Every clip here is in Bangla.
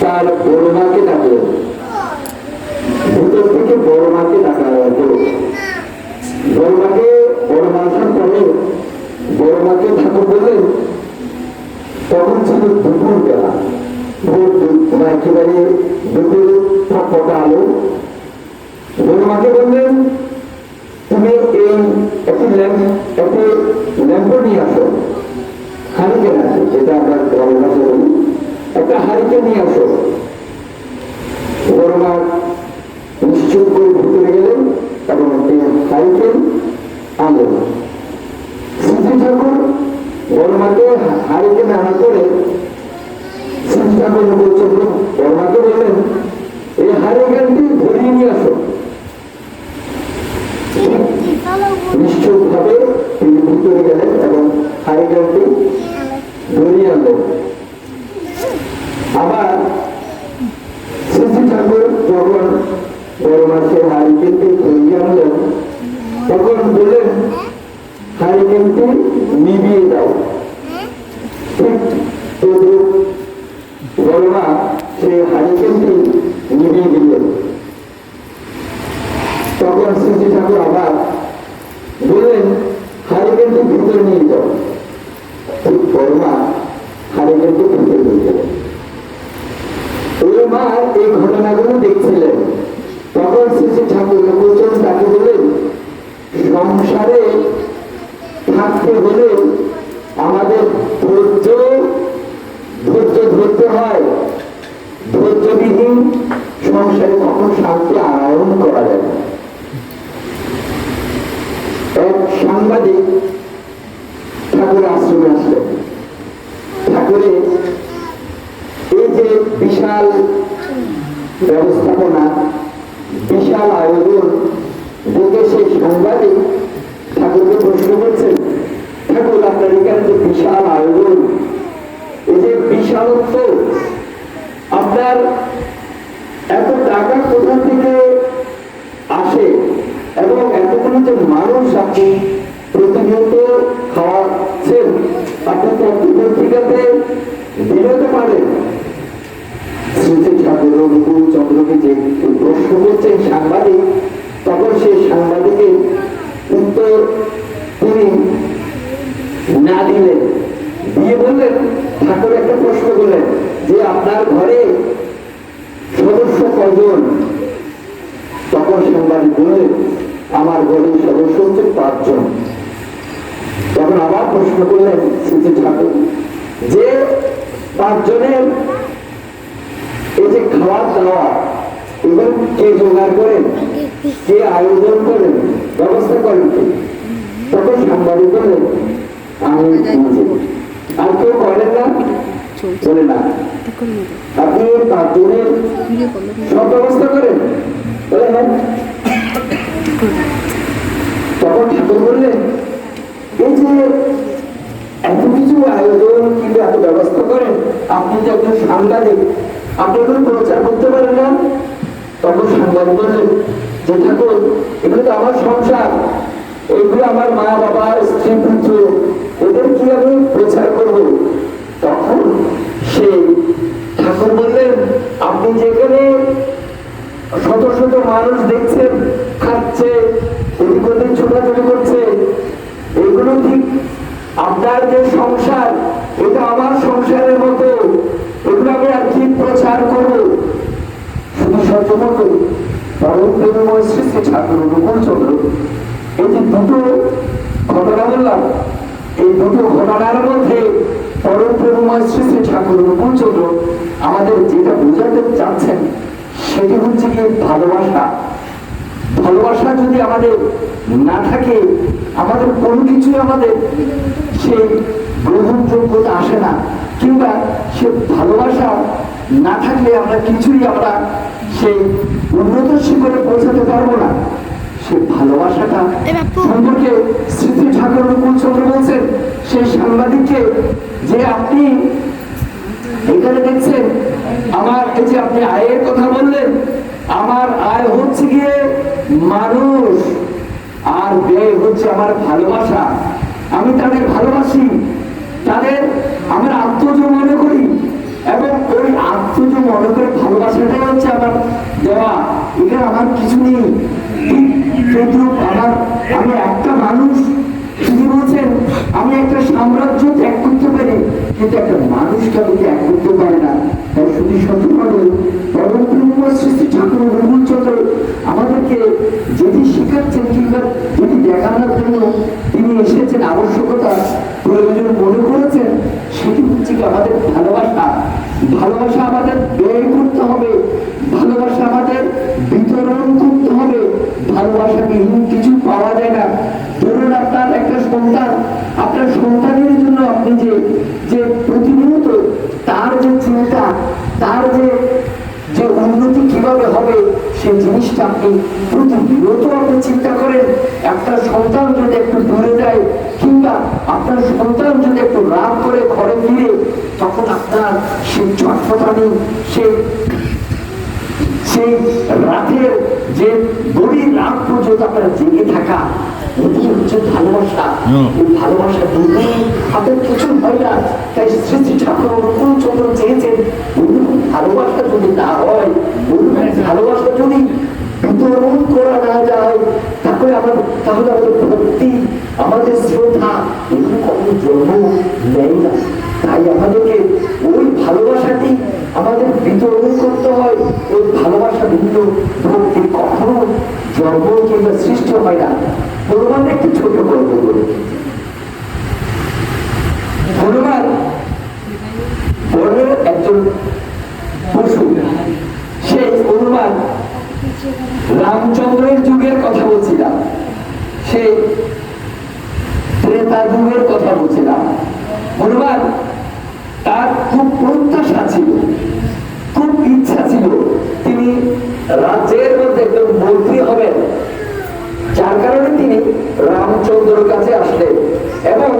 তার বড় মাকে ডাকলো। ভিতর থেকে বড় মাকে ডাকা হলো বড় মাকে বড় মা আসার পরে বড় মাকে ঠাকুর বললেন, তখন ছিল দুপুর বেলা। ভোর মানে একেবারে দুপুর আলো। বড় মাকে বললেন, তুমি এই আনলেন শ্রী ঠাকুর বড় মাকে হারিকেন করে শ্রী ঠাকুর বলছেন বড় মাকে বললেন, এই হারিকেনটি নিয়ে আসো। নিশ্চয় ভাবে তিনি ভিতরে গেলেন এবং হারিকেনটি ধরিয়ে আবার শ্রী ঠাকুর যখন বড় মাসে হারিকেনটি ধরিয়ে আনলেন তখন বললেন হারিকেনটি নিভিয়ে দাও। ঠিক তদ্রুপ বড় মা সেই হারিকেনটি নিভিয়ে দিলেন তখন শ্রী ঠাকুর আবার বললেন হারিকেনটি ভিতরে নিয়ে যাও। ঠিক বড় মা হারিকেনটি ভিতরে নিয়ে গেলেন ওই মা এই ঘটনাগুলো দেখছিলেন। তখন শ্রী সাংবাদিক ঠাকুর আশ্রমে আসলেন ঠাকুরে এই যে বিশাল ব্যবস্থাপনা, বিশাল আয়োজন, দেখে সেই সাংবাদিক ঠাকুরকে প্রশ্ন করছেন, ঠাকুর, আপনার এখানে যে বিশাল আয়োজন, এই যে বিশালত্ব, আপনার এত টাকা কোথা থেকে আসে? এবং এতগুলো যে মানুষ আপনি প্রতিনিয়ত খাওয়াচ্ছেন আপনি তো পত্রিকাতে বেরোতে পারেন ঠাকুর অনুকূল যে প্রশ্ন করছেন সাংবাদিক, তখন সেই সাংবাদিকের না দিলেন দিয়ে বললেন, ঠাকুর একটা প্রশ্ন করলেন যে আপনার ঘরে সদস্য কজন তখন সাংবাদিক বললেন, আমার ঘরে সদস্য হচ্ছে পাঁচজন। তখন আবার প্রশ্ন করলেন স্মৃতি ঠাকুর। যে পাঁচজনের এই যে খাওয়া দাওয়া এবং কে জোগাড় করেন, কে আয়োজন করেন, ব্যবস্থা করেন তখন সাংবাদিক বললেন, আমি আর কেউ করেন না? বলে না। আপনি পাঁচজনের সব ব্যবস্থা করেন? হ্যাঁ। তখন ঠাকুর বললেন এই যে এত কিছু আয়োজন কিন্তু এত ব্যবস্থা করেন, আপনি যে একজন সাংবাদিক, আপনি এগুলো প্রচার করতে পারেন না? তখন সাংবাদিক বললেন যে ঠাকুর, এগুলো তো আমার সংসার। এগুলো আমার মা বাবা স্ত্রী পুত্র। এদের কি আমি প্রচার করব? তখন সে ঠাকুর বললেন, আপনি যেখানে শত শত মানুষ দেখছেন, খাচ্ছে, এদিক ওদিক ছোটাছুটি করছে আপনার যে সংসার, এটা আমার সংসারের মতো, এগুলো আমি আর কি প্রচার করব? শুধু সত্যমত পরম প্রেমময় এই যে দুটো ঘটনা বললাম, এই দুটো ঘটনার মধ্যে পরম প্রেমময় শ্রী শ্রী ঠাকুর আমাদের যেটা বোঝাতে চাচ্ছেন, সেটি হচ্ছে কি ভালোবাসা। ভালোবাসা যদি আমাদের না থাকে আমাদের কোনো কিছুই আমাদের সেই গ্রহণযোগ্যতা আসে না। কিংবা সে ভালোবাসা না থাকলে আমরা কিছুই আমরা সেই উন্নত শিখরে পৌঁছাতে পারব না। সে ভালোবাসাটা সম্পর্কে স্মৃতি ঠাকুর চন্দ্র বলছেন সেই সাংবাদিককে যে আপনি এখানে দেখছেন আমার এই যে আপনি আয়ের কথা বললেন আমার আয় হচ্ছে গিয়ে মানুষ, আর ব্যয় হচ্ছে আমার ভালোবাসা। আমি তাদের ভালোবাসি, তাদের আমার আত্মজ মনে করি, এবং ওই আত্মজ মনে করে ভালোবাসাটাই হচ্ছে আমার দেওয়া। এখানে আমার কিছু নেই। তদ্রুপ আমার, আমি একটা মানুষ। তিনি বলছেন, আমি একটা সাম্রাজ্য ত্যাগ কিন্তু একটা মানুষ কাউকে এক করতে পারে না। তাই শুধু সত্যভাবে প্রেমময় সৃষ্টি ঠাকুর রঘুচন্দ্র আমাদেরকে যদি শেখাচ্ছেন কিংবা যদি দেখানোর জন্য তিনি এসেছেন আবশ্যকতা প্রয়োজন মনে করেছেন সেটি হচ্ছে কি আমাদের ভালোবাসা ভালোবাসা আমাদের ব্যয় করতে হবে ভালোবাসা আমাদের বিতরণ করতে হবে ভালোবাসা বিহীন কিছু পাওয়া যায় না ধরুন আপনার একটা সন্তান আপনার সন্তানের জন্য আপনি যে যে প্রতিনিয়ত তার যে চিন্তা তার যে যে উন্নতি কীভাবে হবে সেই জিনিসটা আপনি প্রতিনিয়ত আপনি চিন্তা করেন একটা সন্তান যদি একটু দূরে যায় কিংবা আপনার সন্তান যদি একটু রাগ করে ঘরে ফিরে তখন আপনার সেই চটপটানি সেই সেই রাতের যে গভীর রাত পর্যন্ত আপনার জেগে থাকা এটি হচ্ছে ভালোবাসা। এই ভালোবাসা দিলে আপনার কিছু হয় না তাই শ্রী ঠাকুর অনুকূল চন্দ্র চেয়েছেন। ভালোবাসা যদি না হয় ভালোবাসা যদি বিতরণ করা না যায় তাহলে আমার তাহলে আমাদের ভক্তি, আমাদের শ্রদ্ধা এগুলো কখনো জন্ম নেয় না। তাই আমাদেরকে ওই ভালোবাসাটি আমাদের বিতরণ করতে হয়। ওই ভালোবাসা ভিন্ন ভক্তি কখনো জন্ম কিংবা সৃষ্টি হয় না। হনুমান একটি ছোট গল্প করে হনুমান বনের একজন পশু সেই হনুমান রামচন্দ্রের যুগের কথা বলছিলাম সেই ত্রেতা যুগের কথা বলছিলাম হনুমান তার খুব প্রত্যাশা ছিল, খুব ইচ্ছা ছিল তিনি রাজ্যের মধ্যে একজন মন্ত্রী হবেন, যার কারণে তিনি রামচন্দ্রের কাছে আসলেন এবং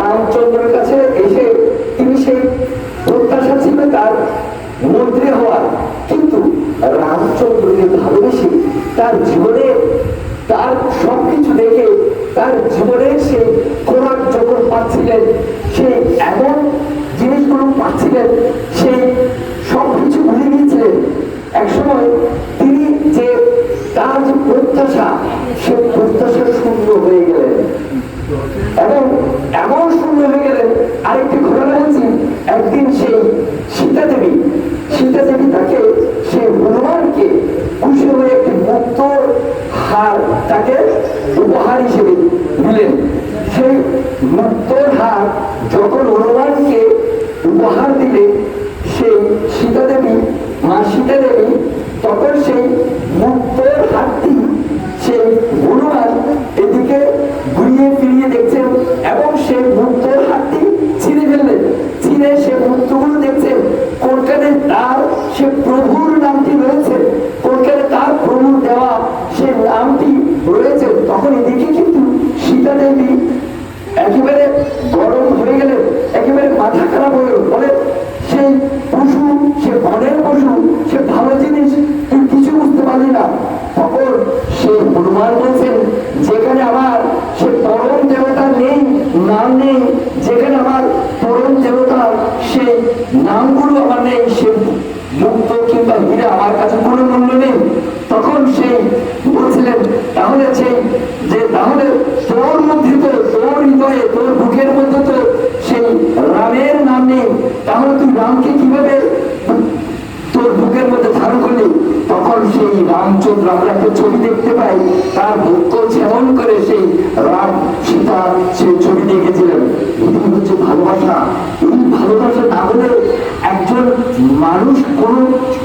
রামচন্দ্রের কাছে এসে তিনি সেই প্রত্যাশা ছিল তার মন্ত্রী হওয়ার। কিন্তু রামচন্দ্রকে ভালোবেসে তার জীবনে তার সবকিছু দেখে তার জীবনে সেই খোরাক যখন পাচ্ছিলেন সেই এমন জিনিসগুলো পাচ্ছিলেন সেই সবকিছু ভুলে গিয়েছিলেন একসময় তিনি যে তার যে প্রত্যাশা সে প্রত্যাশা শূন্য হয়ে গেলেন এবং এমন শূন্য হয়ে গেলেন আরেকটি ঘটনা বলছি একদিন সেই সীতা দেবী সীতা দেবী তাকে সেই হনুমানকে খুশি হয়ে একটি মুক্ত হার তাকে উপহার হিসেবে দিলেন সেই মুক্তর হার যখন হনুমানকে উপহার দিলে সেই সীতা দেবী মা সীতা দেবী তখন সেই মুক্তের হাতটি সে হনুমান এদিকে ঘুরিয়ে ফিরিয়ে দেখছেন এবং সে মুক্তের হাতটি ছিঁড়ে ফেললেন ছিঁড়ে সে মুক্তগুলো দেখছেন কোনখানে তার সে প্রভুর হনুমান বলছেন যেখানে আমার সে পরম দেবতা নেই, নাম নেই, যেখানে আমার পরম দেবতার সে নামগুলো আমার নেই, সে মুক্ত কিংবা হীরা আমার কাছে কোনো মূল্য নেই। তখন সেই বলছিলেন, তাহলে সেই যে, তাহলে তোর মধ্যে তো, তোর হৃদয়ে, তোর বুকের মধ্যে তো সেই রামের নাম নেই। তাহলে তুই রামকে কীভাবে তোর বুকের মধ্যে ধারণ করলি? তখন সেই রামচন্দ্র আমরা একটা ছবি দেখতে পাই। তার বক্ষ ছেমন করে সেই রাম সীতা সেই ছবি দেখেছিলেন। এটি হচ্ছে ভালোবাসা। এই ভালোবাসা না হলে একজন মানুষ, কোন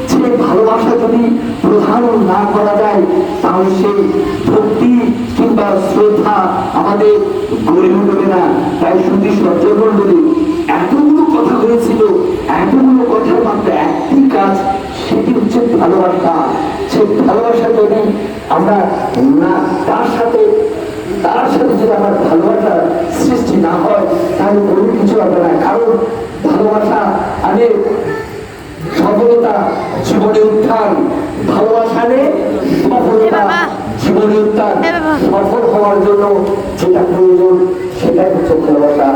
সেই ভালোবাসা যদি প্রধান না করা যায়, তাহলে সেই ভক্তি কিংবা শ্রদ্ধা আমাদের গড়ে উঠবে না। তাই শুধু সজ্জন মন্ডলী এতগুলো কথা হয়েছিল, এতগুলো কথার ভালোবাসা সেই ভালোবাসা যদি আমরা না তার সাথে তার সাথে যদি আমার ভালোবাসা সৃষ্টি না হয় তাহলে কোনো কিছু হবে না। কারণ ভালোবাসা আনে সফলতা জীবনে উত্থান। ভালোবাসা নে সফলতা জীবনে উত্থান। সফল হওয়ার জন্য যেটা প্রয়োজন সেটাই হচ্ছে ভালোবাসা।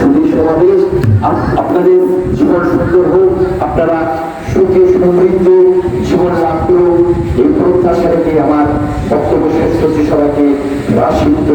শুধু সমাবেশ আপ- আপনাদের জীবন সুন্দর হোক আপনারা সুখে করে এই প্রত্যাশা আমার বক্তব্য শেষ করছি সবাইকে? রাশিত